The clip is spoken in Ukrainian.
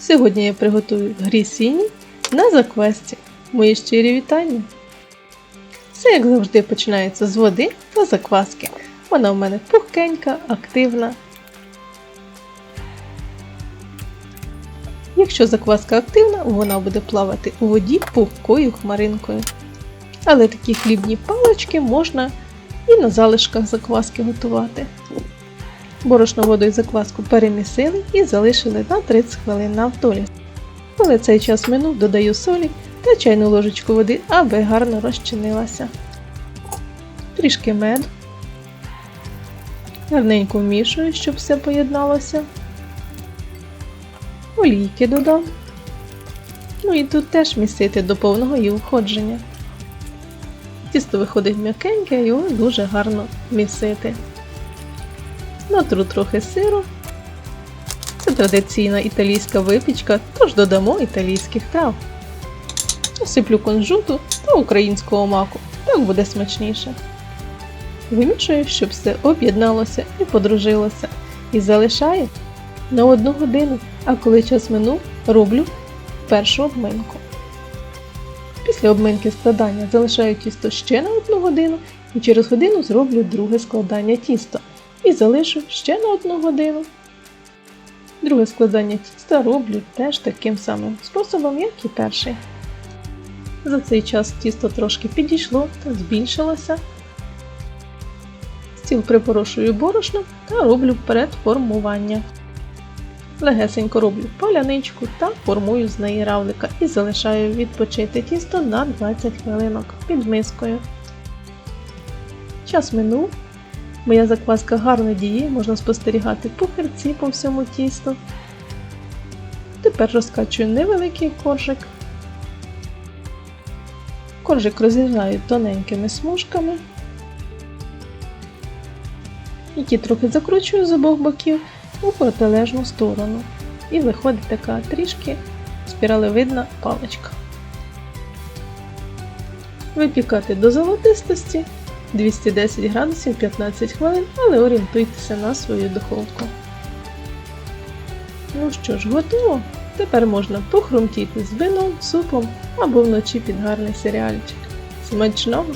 Сьогодні я приготую грісіні на заквасті. Мої щирі вітання. Все, як завжди, починається з води та закваски. Вона в мене пухкенька, активна. Якщо закваска активна, вона буде плавати у воді пухкою хмаринкою. Але такі хлібні палички можна і на залишках закваски готувати. Борошно воду і закваску перемісили і залишили на 30 хвилин на вдолі. Коли цей час минув, додаю солі та чайну ложечку води, аби гарно розчинилася. Трішки меду. Гарненько вмішую, щоб все поєдналося. Олійки додам. Ну і тут теж місити до повного її входження. Тісто виходить м'якеньке, його дуже гарно місити. Натру трохи сиру. Це традиційна італійська випічка, тож додамо італійських трав. Насиплю кунжуту та українського маку, так буде смачніше. Вимішую, щоб все об'єдналося і подружилося, і залишаю на одну годину, а коли час минув, роблю першу обминку. Після обминки складання залишаю тісто ще на одну годину і через годину зроблю друге складання тіста і залишу ще на одну годину. Друге складання тіста роблю теж таким самим способом, як і перший. За цей час тісто трошки підійшло та збільшилося. Стіл припорошую борошном та роблю передформування. Легесенько роблю паляничку та формую з неї равлика і залишаю відпочити тісто на 20 хвилинок під мискою. Час минув. Моя закваска гарно діє, можна спостерігати пухирці по всьому тісту. Тепер розкачую невеликий коржик. Коржик розрізаю тоненькими смужками, які трохи закручую з обох боків у протилежну сторону. І виходить така трішки спіралевидна паличка. Випікати до золотистості 210 градусів 15 хвилин, але орієнтуйтеся на свою духовку. Ну що ж, готово. Тепер можна похрумтіти з вином, супом або вночі під гарний серіальчик. Смачного!